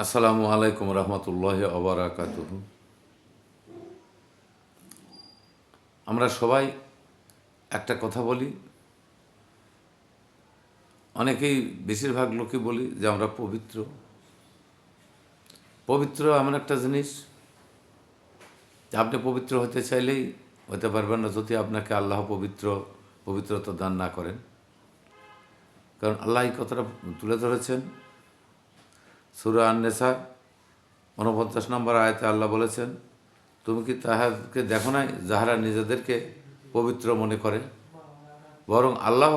আসসালামু আলাইকুম রহমতুল্লাহ অবরাকাত আমরা সবাই একটা কথা বলি, অনেকেই বেশিরভাগ লোকই বলি যে আমরা পবিত্র। পবিত্র এমন একটা জিনিস, যে আপনি পবিত্র হতে চাইলেই হতে পারবেন না যদি আপনাকে আল্লাহ পবিত্র, পবিত্রতা দান না করেন। কারণ আল্লাহ এই কথাটা তুলে ধরেছেন। সুরা আন্নেসা উনপঞ্চাশ নম্বর আয়তে আল্লাহ বলেছেন, তুমি কি তাহাকে দেখো নাই? যাহারা নিজেদেরকে পবিত্র মনে করে, বরং আল্লাহ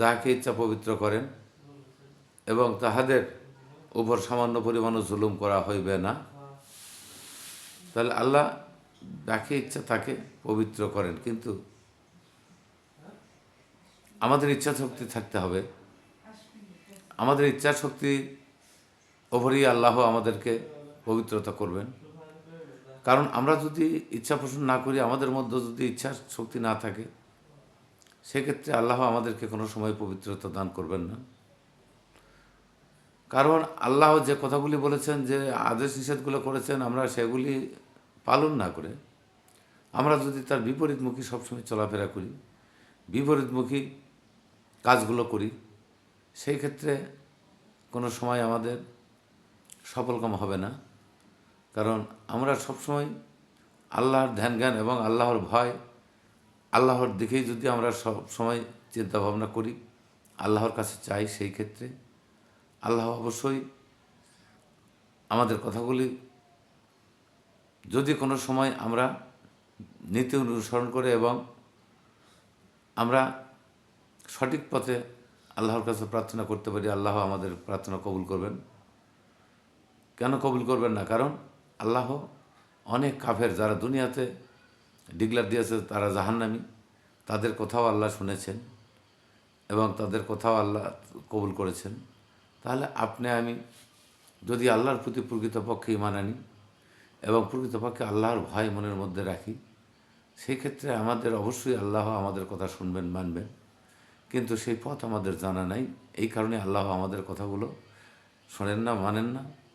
যাহাকে ইচ্ছা পবিত্র করেন এবং তাহাদের উপর সামান্য পরিমাণও জুলুম করা হইবে না। তাহলে আল্লাহ যাকে ইচ্ছা তাকে পবিত্র করেন, কিন্তু আমাদের ইচ্ছা শক্তি থাকতে হবে। আমাদের ইচ্ছা শক্তি ওপরই আল্লাহ আমাদেরকে পবিত্রতা করবেন। কারণ আমরা যদি ইচ্ছা পোষণ না করি, আমাদের মধ্যে যদি ইচ্ছা শক্তি না থাকে, সেক্ষেত্রে আল্লাহ আমাদেরকে কোনো সময় পবিত্রতা দান করবেন না। কারণ আল্লাহ যে কথাগুলি বলেছেন, যে আদেশ নিষেধগুলো করেছেন, আমরা সেগুলি পালন না করে, আমরা যদি তার বিপরীতমুখী সবসময় চলাফেরা করি, বিপরীতমুখী কাজগুলো করি, সেই ক্ষেত্রে কোনো সময় আমাদের সফলকাম হবে না। কারণ আমরা সবসময় আল্লাহর ধ্যান জ্ঞান এবং আল্লাহর ভয়, আল্লাহর দিকেই যদি আমরা সব সময় চিন্তা ভাবনা করি, আল্লাহর কাছে চাই সেই ক্ষেত্রে। আল্লাহ অবশ্যই আমাদের কথাগুলি যদি কোনো সময় আমরা নীতি অনুসরণ করে এবং আমরা সঠিক পথে আল্লাহর কাছে প্রার্থনা করতে পারি, আল্লাহ আমাদের প্রার্থনা কবুল করবেন। কেন কবুল করবেন না? কারণ আল্লাহ অনেক কাফের যারা দুনিয়াতে ডিগলার দিয়েছে তারা জাহান্নামি। তাদের কথাও আল্লাহ শুনেছেন এবং তাদের কথাও আল্লাহ কবুল করেছেন। তাহলে আপনি, আমি যদি আল্লাহর প্রতি প্রকৃতপক্ষে ইমান আনি এবং প্রকৃতপক্ষে আল্লাহর ভয় মনের মধ্যে রাখি সেই ক্ষেত্রে আমাদের অবশ্যই আল্লাহ আমাদের কথা শুনবেন, মানবেন। কিন্তু সেই পথ আমাদের জানা নাই। এই কারণে আল্লাহ আমাদের কথাগুলো শোনেন না, মানেন না।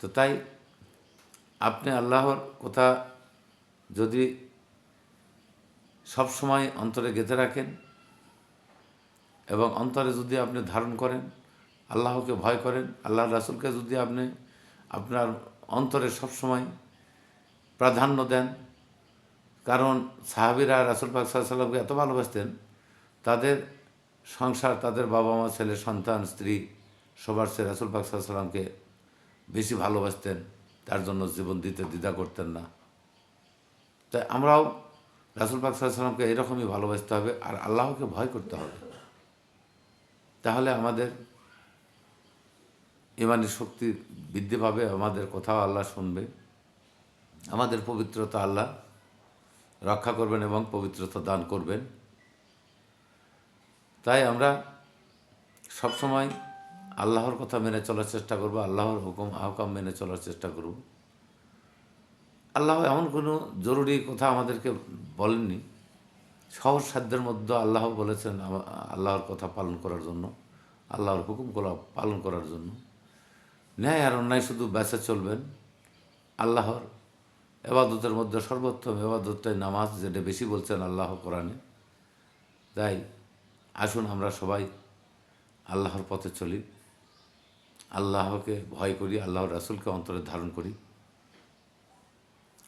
তো তাই আপনি আল্লাহর কথা যদি সব সময় অন্তরে গেঁথে রাখেন এবং অন্তরে যদি আপনি ধারণ করেন, আল্লাহকে ভয় করেন আল্লাহ রাসুলকে যদি আপনি আপনার অন্তরে সবসময় প্রাধান্য দেন, কারণ সাহাবিরা রাসুল পাক সাল্লামকে এত ভালোবাসতেন, তাদের সংসার, তাদের বাবা মা ছেলে, সন্তান, স্ত্রী, সবার সে রাসুল পাক সাল্লামকে বেশি ভালোবাসতেন, তার জন্য জীবন দিতে দ্বিধা করতেন না। তাই আমরাও রাসুল পাক সাল্লামকে এরকমই ভালোবাসতে হবে আর আল্লাহকে ভয় করতে হবে। তাহলে আমাদের ইমানি শক্তি বৃদ্ধি পাবে, আমাদের কথাও আল্লাহ শুনবে। আমাদের পবিত্রতা আল্লাহ রক্ষা করবেন এবং পবিত্রতা দান করবেন। তাই আমরা সবসময় আল্লাহর কথা মেনে চলার চেষ্টা করব, আল্লাহর হুকুম, আহকাম মেনে চলার চেষ্টা করব। আল্লাহ এমন কোনো জরুরি কথা আমাদেরকে বলেননি। সহজ সাধ্যের মধ্যে আল্লাহ বলেছেন আল্লাহর কথা পালন করার জন্য, আল্লাহর হুকুমগুলো পালন করার জন্য। ন্যায় আর অন্যায় শুধু বেঁচে চলবেন। আল্লাহর এবাদতের মধ্যে সর্বোত্তম এবাদতটাই নামাজ, যেটা বেশি বলছেন আল্লাহ কোরআনে। তাই আসুন আমরা সবাই আল্লাহর পথে চলি। আল্লাহকে ভয় করি আল্লাহ রাসুলকে অন্তরে ধারণ করি।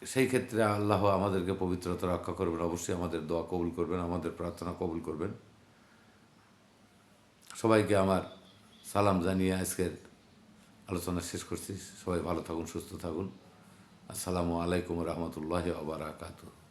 সেই ক্ষেত্রে আল্লাহ আমাদেরকে পবিত্রতা রক্ষা করবেন, অবশ্যই আমাদের দোয়া কবুল করবেন, আমাদের প্রার্থনা কবুল করবেন। সবাইকে আমার সালাম জানিয়ে আজকের আলোচনা শেষ করছি। সবাই ভালো থাকুন, সুস্থ থাকুন। আসসালামু আলাইকুম রহমতুল্লাহ আবরাকাতু